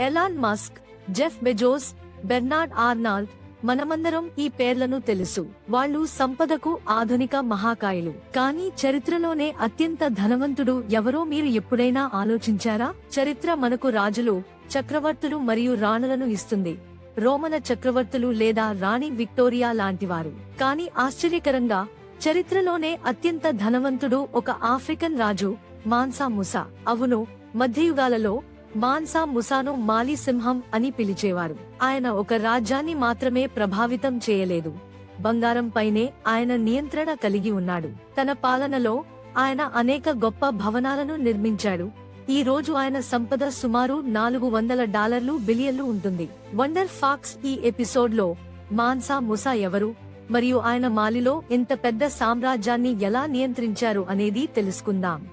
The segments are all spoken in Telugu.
Elon Musk Jeff Bezos Bernard Arnault మనమందరం ఈ పేర్లను తెలుసు. వాళ్ళు సంపదకు ఆధునిక మహాకాయులు. కానీ చరిత్రలోనే అత్యంత ధనవంతుడు ఎవరో మీరు ఎప్పుడైనా ఆలోచించారా? చరిత్ర మనకు రాజులు చక్రవర్తులు మరియు రాణులను ఇస్తుంది. రోమన చక్రవర్తులు లేదా రాణి విక్టోరియా లాంటివారు. కానీ ఆశ్చర్యకరంగా చరిత్రలోనే అత్యంత ధనవంతుడు ఒక ఆఫ్రికన్ రాజు మాన్సా ముసా. అవును మధ్యయుగాలలో మాన్సా ముసాను మాలి సింహం అని పిలిచేవారు. ఆయన ఒక రాజ్యాన్ని మాత్రమే ప్రభావితం చేయలేదు. బంగారం పైనే ఆయన నియంత్రణ కలిగి ఉన్నాడు. తన పాలనలో ఆయన అనేక గొప్ప భవనాలను నిర్మించాడు. ఈ రోజు ఆయన సంపద సుమారు నాలుగు వందల డాలర్లు బిలియన్లు ఉంటుంది. వండర్ ఫాక్స్ ఈ ఎపిసోడ్లో మాన్సా ముసా ఎవరు? మరియు ఆయన మాలిలో ఇంత పెద్ద సామ్రాజ్యాన్ని ఎలా నియంత్రించారు అనేది తెలుసుకుందాం.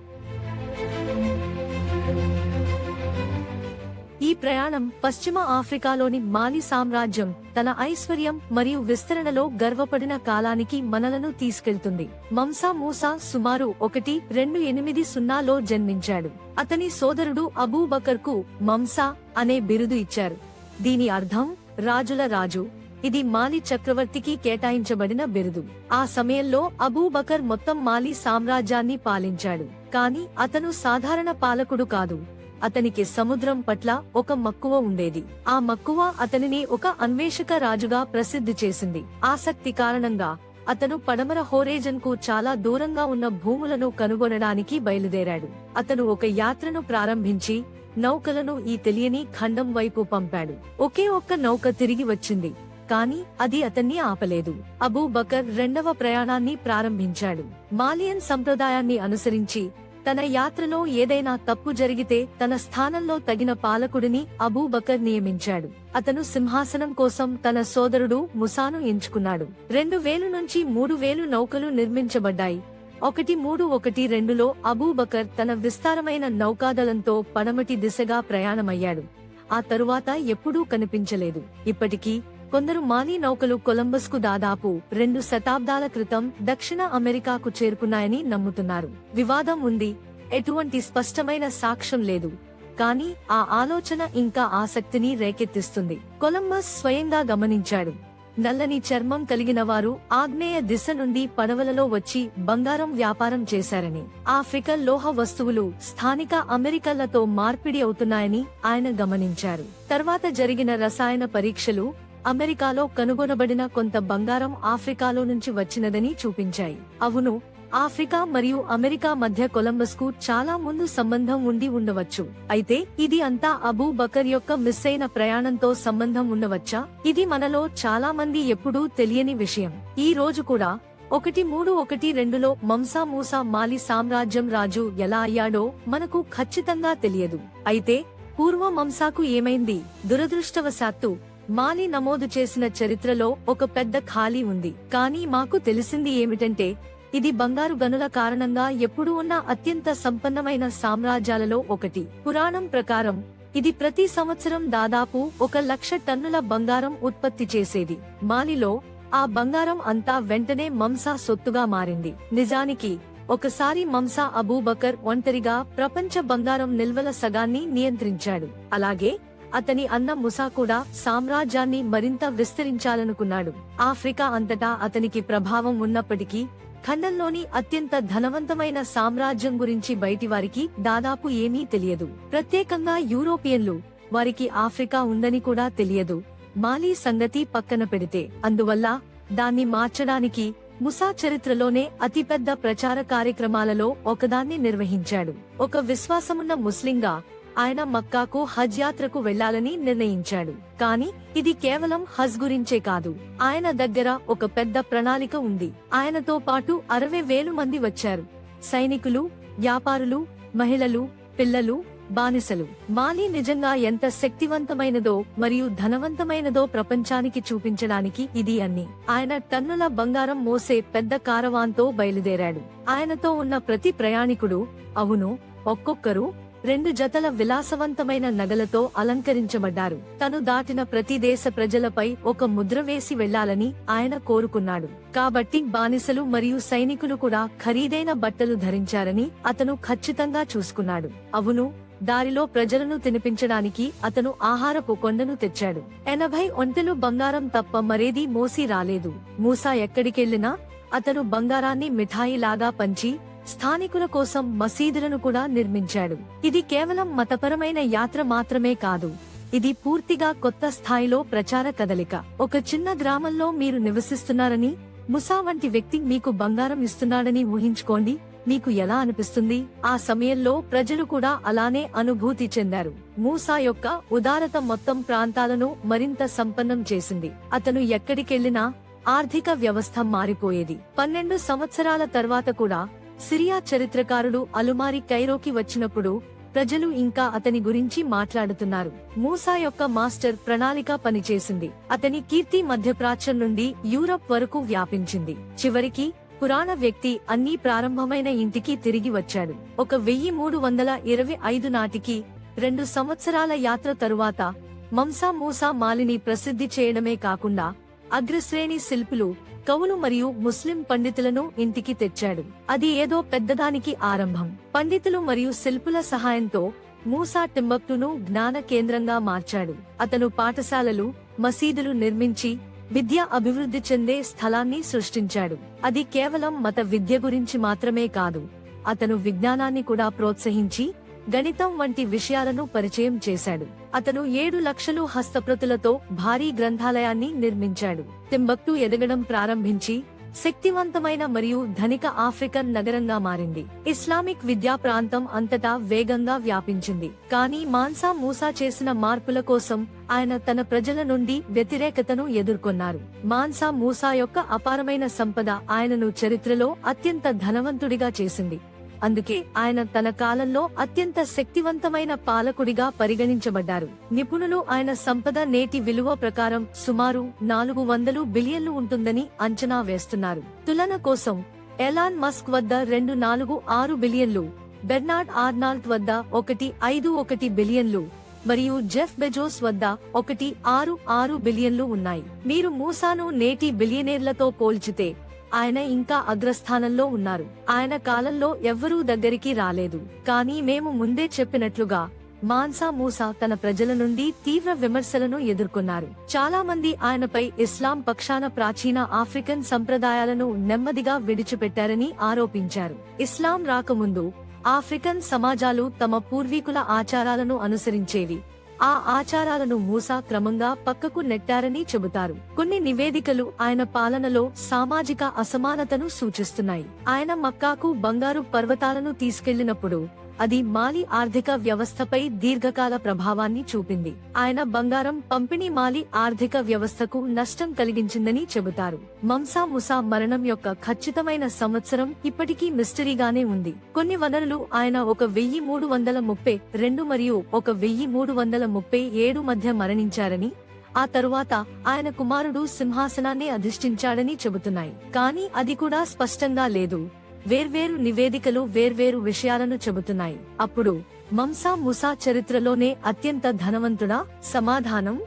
ప్రయాణం పశ్చిమ ఆఫ్రికాలోని మాలి సామ్రాజ్యం తన ఐశ్వర్యం మరియు విస్తరణలో గర్వపడిన కాలానికి మనలను తీసుకెళ్తుంది. మంసా మూసా సుమారు ఒకటి రెండు ఎనిమిది సున్నాలో జన్మించాడు. అతని సోదరుడు అబూబకర్కు మంసా అనే బిరుదు ఇచ్చారు. దీని అర్థం రాజుల రాజు. ఇది మాలి చక్రవర్తికి కేటాయించబడిన బిరుదు. ఆ సమయంలో అబూబకర్ మొత్తం మాలి సామ్రాజ్యాన్ని పాలించాడు. కాని అతను సాధారణ పాలకుడు కాదు. అతనికి సముద్రం పట్ల ఒక మక్కువ ఉండేది. ఆ మక్కువ అతనిని ఒక అన్వేషక రాజుగా ప్రసిద్ధి చేసింది. ఆసక్తి కారణంగా అతను పడమర హోరేజన్కు చాలా దూరంగా ఉన్న భూములను కనుగొనడానికి బయలుదేరాడు. అతను ఒక యాత్రను ప్రారంభించి నౌకలను ఈ తెలియని ఖండం వైపు పంపాడు. ఒకే ఒక్క నౌక తిరిగి వచ్చింది కానీ అది అతన్ని ఆపలేదు. అబూ బకర్ రెండవ ప్రయాణాన్ని ప్రారంభించాడు. మాలియన్ సంప్రదాయాన్ని అనుసరించి తన యాత్రలో ఏదైనా తప్పు జరిగితే తన స్థానంలో తగిన పాలకుడిని అబూబకర్ నియమించాడు. అతను సింహాసనం కోసం తన సోదరుడు ముసాను ఎంచుకున్నాడు. రెండు వేలు నుంచి మూడు వేలు నౌకలు నిర్మించబడ్డాయి. ఒకటి మూడు ఒకటి రెండులో అబూబకర్ తన విస్తారమైన నౌకాదళంతో పడమటి దిశగా ప్రయాణమయ్యాడు. ఆ తరువాత ఎప్పుడూ కనిపించలేదు. ఇప్పటికీ కొందరు మానీ నౌకలు కొలంబస్కు దాదాపు రెండు శతాబ్దాల క్రితం దక్షిణ అమెరికాకు చేరుకున్నాయని నమ్ముతున్నారు. వివాదం ఉంది. ఎటువంటి స్పష్టమైన సాక్ష్యం లేదు. కానీ ఆ ఆలోచన ఇంకా ఆసక్తిని రేకెత్తిస్తుంది. కొలంబస్ స్వయంగా గమనించాడు. నల్లని చర్మం కలిగిన వారు ఆగ్నేయ దిశ నుండి పడవలలో వచ్చి బంగారం వ్యాపారం చేశారని ఆఫ్రికన్ లోహ వస్తువులు స్థానిక అమెరికన్లతో మార్పిడి అవుతున్నాయని ఆయన గమనించారు. తర్వాత జరిగిన రసాయన పరీక్షలు అమెరికాలో కనుగొనబడిన కొంత బంగారం ఆఫ్రికాలో నుంచి వచ్చినదని చూపించాయి. అవును ఆఫ్రికా మరియు అమెరికా మధ్య కొలంబస్కు చాలా ముందు సంబంధం ఉండి ఉండవచ్చు. అయితే ఇది అంతా అబూ బకర్ యొక్క మిస్ అయిన ప్రయాణంతో సంబంధం ఉండవచ్చా? ఇది మనలో చాలా మంది ఎప్పుడూ తెలియని విషయం. ఈ రోజు కూడా ఒకటి మూడు ఒకటి రెండులో మంసా మూసా మాలి సామ్రాజ్యం రాజు ఎలా అయ్యాడో మనకు ఖచ్చితంగా తెలియదు. అయితే పూర్వ మంసాకు ఏమైంది? దురదృష్టవశాత్తు మాలి నమోదు చేసిన చరిత్రలో ఒక పెద్ద ఖాళీ ఉంది. కానీ మాకు తెలిసింది ఏమిటంటే ఇది బంగారు గనుల కారణంగా ఎప్పుడూ ఉన్న అత్యంత సంపన్నమైన సామ్రాజ్యాలలో ఒకటి. పురాణం ప్రకారం ఇది ప్రతి సంవత్సరం దాదాపు ఒక లక్ష టన్నుల బంగారం ఉత్పత్తి చేసేది. మాలిలో ఆ బంగారం అంతా వెంటనే మంసా సొత్తుగా మారింది. నిజానికి ఒకసారి మంసా అబూబకర్ ఒంటరిగా ప్రపంచ బంగారం నిల్వల సగాన్ని నియంత్రించాడు. అలాగే అతని అన్న ముసా కూడా సామ్రాజ్యాన్ని మరింత విస్తరించాలనుకున్నాడు. ఆఫ్రికా అంతటా అతనికి ప్రభావం ఉన్నప్పటికీ ఖండంలోని అత్యంత ధనవంతమైన సామ్రాజ్యం గురించి బయటివారికి దాదాపు ఏమీ తెలియదు. ప్రత్యేకంగా యూరోపియన్లు వారికి ఆఫ్రికా ఉందని కూడా తెలియదు. మాలీ సంగతి పక్కన పెడితే అందువల్ల దాన్ని మార్చడానికి ముసా చరిత్రలోనే అతిపెద్ద ప్రచార కార్యక్రమాలలో ఒకదాన్ని నిర్వహించాడు. ఒక విశ్వాసమున్న ముస్లింగా ఆయన మక్కాకు హజ్ యాత్రకు వెళ్ళాలని నిర్ణయించాడు. కానీ ఇది కేవలం హజ్ గురించే కాదు. ఆయన దగ్గర ఒక పెద్ద ప్రణాళిక ఉంది. ఆయనతో పాటు అరవై వేలు మంది వచ్చారు. సైనికులు వ్యాపారులు మహిళలు పిల్లలు బానిసలు. మాలి నిజంగా ఎంత శక్తివంతమైనదో మరియు ధనవంతమైనదో ప్రపంచానికి చూపించడానికి ఇది అన్ని. ఆయన టన్నుల బంగారం మోసే పెద్ద కారవాన్తో బయలుదేరాడు. ఆయనతో ఉన్న ప్రతి ప్రయాణికుడు అవును ఒక్కొక్కరు రెండు జతల విలాసవంతమైన నగలతో అలంకరించబడ్డారు. తను దాటిన ప్రతి దేశ ప్రజలపై ఒక ముద్ర వేసి వెళ్ళాలని ఆయన కోరుకున్నాడు. కాబట్టి బానిసలు మరియు సైనికులు కూడా ఖరీదైన బట్టలు ధరించారని అతను ఖచ్చితంగా చూసుకున్నాడు. అవును దారిలో ప్రజలను తినిపించడానికి అతను ఆహారపు కొండను తెచ్చాడు. ఎనభై ఒంటెలు బంగారం తప్ప మరేదీ మోసి రాలేదు. మూసా ఎక్కడికెళ్ళినా అతను బంగారాన్ని మిఠాయిలాగా పంచి స్థానికుల కోసం మసీదులను కూడా నిర్మించాడు. ఇది కేవలం మతపరమైన యాత్ర మాత్రమే కాదు. ఇది పూర్తిగా కొత్త స్థాయిలో ప్రచార కదలిక. ఒక చిన్న గ్రామంలో మీరు నివసిస్తున్నారని ముసా వంటి వ్యక్తి మీకు బంగారం ఇస్తున్నాడని ఊహించుకోండి. మీకు ఎలా అనిపిస్తుంది? ఆ సమయంలో ప్రజలు కూడా అలానే అనుభూతి చెందారు. మూసా యొక్క ఉదారత మొత్తం ప్రాంతాలను మరింత సంపన్నం చేసింది. అతను ఎక్కడికెళ్ళినా ఆర్థిక వ్యవస్థ మారిపోయేది. పన్నెండు సంవత్సరాల తర్వాత కూడా సిరియా చరిత్రకారుడు అలుమారి కైరోకి వచ్చినప్పుడు ప్రజలు ఇంకా అతని గురించి మాట్లాడుతున్నారు. మూసా యొక్క మాస్టర్ ప్రణాళిక పనిచేసింది. అతని కీర్తి మధ్యప్రాచ్యం నుండి యూరప్ వరకు వ్యాపించింది. చివరికి పురాణ వ్యక్తి అన్ని ప్రారంభమైన ఇంటికి తిరిగి వచ్చాడు. ఒక వెయ్యి మూడు వందల ఇరవై ఐదు నాటికి రెండు సంవత్సరాల యాత్ర తరువాత మంసా మూసా మాలిని ప్రసిద్ధి చేయడమే కాకుండా అగ్రశ్రేణి శిల్పులు కవులు మరియు ముస్లిం పండితులను ఇంటికి తెచ్చాడు. అది ఏదో పెద్దదానికి ఆరంభం. పండితులు మరియు శిల్పుల సహాయంతో మూసా టింబక్టును జ్ఞాన కేంద్రంగా మార్చాడు. అతను పాఠశాలలు మసీదులు నిర్మించి విద్య అభివృద్ధి చెందే స్థలాన్ని సృష్టించాడు. అది కేవలం మత విద్య గురించి మాత్రమే కాదు. అతను విజ్ఞానాన్ని కూడా ప్రోత్సహించి గణితం వంటి విషయాలను పరిచయం చేశాడు. అతను ఏడు లక్షలు హస్తప్రతులతో భారీ గ్రంథాలయాన్ని నిర్మించాడు. తింబక్టు ఎదగడం ప్రారంభించి శక్తివంతమైన మరియు ధనిక ఆఫ్రికన్ నగరంగా మారింది. ఇస్లామిక్ విద్యా ప్రాంతం అంతటా వేగంగా వ్యాపించింది. కానీ మాన్సా మూసా చేసిన మార్పుల కోసం ఆయన తన ప్రజల నుండి వ్యతిరేకతను ఎదుర్కొన్నారు. మాన్సా మూసా యొక్క అపారమైన సంపద ఆయనను చరిత్రలో అత్యంత ధనవంతుడిగా చేసింది. అందుకే ఆయన తన కాలంలో అత్యంత శక్తివంతమైన పాలకుడిగా పరిగణించబడ్డారు. నిపుణులు ఆయన సంపద నేటి విలువ ప్రకారం సుమారు నాలుగు వందలు బిలియన్లు ఉంటుందని అంచనా వేస్తున్నారు. తులన కోసం ఎలాన్ మస్క్ వద్ద రెండు నాలుగు ఆరు బిలియన్లు బెర్నార్డ్ ఆర్నాల్ట్ వద్ద ఒకటి ఐదు ఒకటి బిలియన్లు మరియు జెఫ్ బెజోస్ వద్ద ఒకటి ఆరు ఆరు బిలియన్లు ఉన్నాయి. మీరు మూసాను నేటి బిలియనేర్లతో పోల్చితే ఆయన ఇంకా అగ్రస్థానంలో ఉన్నారు. ఆయన కాలంలో ఎవ్వరూ దగ్గరికి రాలేదు. కానీ మేము ముందే చెప్పినట్లుగా మాన్సా మూసా తన ప్రజల నుండి తీవ్ర విమర్శలను ఎదుర్కొన్నారు. చాలా మంది ఆయనపై ఇస్లాం పక్షాన ప్రాచీన ఆఫ్రికన్ సంప్రదాయాలను నెమ్మదిగా విడిచిపెట్టారని ఆరోపించారు. ఇస్లాం రాకముందు ఆఫ్రికన్ సమాజాలు తమ పూర్వీకుల ఆచారాలను అనుసరించేవి. ఆ ఆచారాలను మూసా క్రమంగా పక్కకు నెట్టారని చెబుతారు. కొన్ని నివేదికలు ఆయన పాలనలో సామాజిక అసమానతను సూచిస్తున్నాయి. ఆయన మక్కాకు బంగారు పర్వతాలను తీసుకెళ్ళినప్పుడు అది మాలి ఆర్థిక వ్యవస్థపై దీర్ఘకాల ప్రభావాన్ని చూపింది. ఆయన బంగారం పంపిణీ మాలి ఆర్థిక వ్యవస్థకు నష్టం కలిగించిందని చెబుతారు. మంసా ముసా మరణం యొక్క ఖచ్చితమైన సంవత్సరం ఇప్పటికీ మిస్టరీగానే ఉంది. కొన్ని వనరులు ఆయన ఒక వెయ్యి మూడు వందల ముప్పై రెండు మరియు ఒక వెయ్యి మూడు వందల ముప్పై ఏడు మధ్య మరణించారని ఆ తరువాత ఆయన కుమారుడు సింహాసనాన్ని అధిష్ఠించాడని చెబుతున్నాయి. కానీ అది కూడా స్పష్టంగా లేదు. వేర్వేరు నివేదికలు వేర్వేరు విషయాలను చెబుతున్నాయి. అప్పుడు మంసా ముసా చరిత్రలోనే అత్యంత ధనవంతుడా సమాధానం?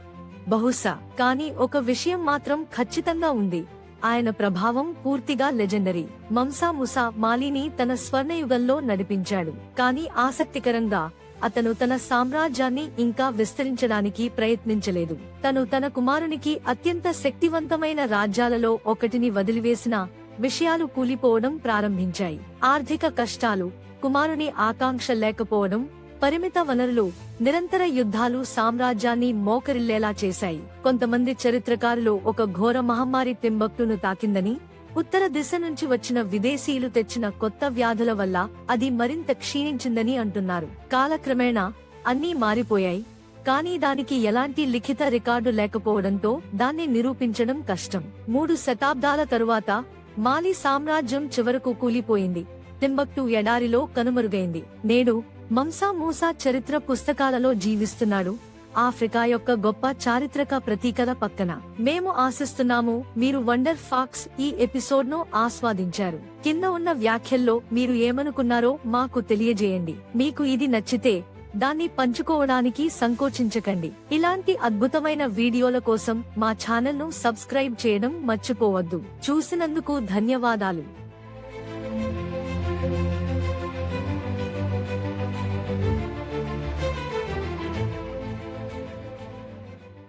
బహుశా. కానీ ఒక విషయం మాత్రం ఖచ్చితంగా ఉంది. ఆయన ప్రభావం పూర్తిగా లెజెండరీ. మంసా ముసా మాలిని తన స్వర్ణయుగంలో నడిపించాడు. కానీ ఆసక్తికరంగా అతను తన సామ్రాజ్యాన్ని ఇంకా విస్తరించడానికి ప్రయత్నించలేదు. తను తన కుమారునికి అత్యంత శక్తివంతమైన రాజ్యాలలో ఒకటిని వదిలివేసిన విషయాలు కూలిపోవడం ప్రారంభించాయి. ఆర్థిక కష్టాలు కుమారుని ఆకాంక్ష లేకపోవడం పరిమిత వనరులు నిరంతర యుద్ధాలు సామ్రాజ్యాన్ని మోకరిల్లేలా చేశాయి. కొంతమంది చరిత్రకారులు ఒక ఘోర మహమ్మారి తింబక్టును తాకిందని ఉత్తర దిశ నుంచి వచ్చిన విదేశీయులు తెచ్చిన కొత్త వ్యాధుల వల్ల అది మరింత క్షీణించిందని అంటున్నారు. కాలక్రమేణా అన్నీ మారిపోయాయి. కానీ దానికి ఎలాంటి లిఖిత రికార్డు లేకపోవడంతో దాన్ని నిరూపించడం కష్టం. మూడు శతాబ్దాల తరువాత మాలి సామ్రాజ్యం చివరకు కూలిపోయింది. తింబక్టు ఎడారిలో కనుమరుగైంది. నేడు మంసా మూసా చరిత్ర పుస్తకాలలో జీవిస్తున్నాడు. ఆఫ్రికా యొక్క గొప్ప చారిత్రక ప్రతీకల పక్కన. మేము ఆశిస్తున్నాము మీరు వండర్ ఫాక్స్ ఈ ఎపిసోడ్ను ఆస్వాదించారు. కింద ఉన్న వ్యాఖ్యల్లో మీరు ఏమనుకున్నారో మాకు తెలియజేయండి. మీకు ఇది నచ్చితే దాన్ని పంచుకోవడానికి సంకోచించకండి. ఇలాంటి అద్భుతమైన వీడియోల కోసం మా ఛానల్ను సబ్స్క్రైబ్ చేయడం మర్చిపోవద్దు. చూసినందుకు ధన్యవాదాలు.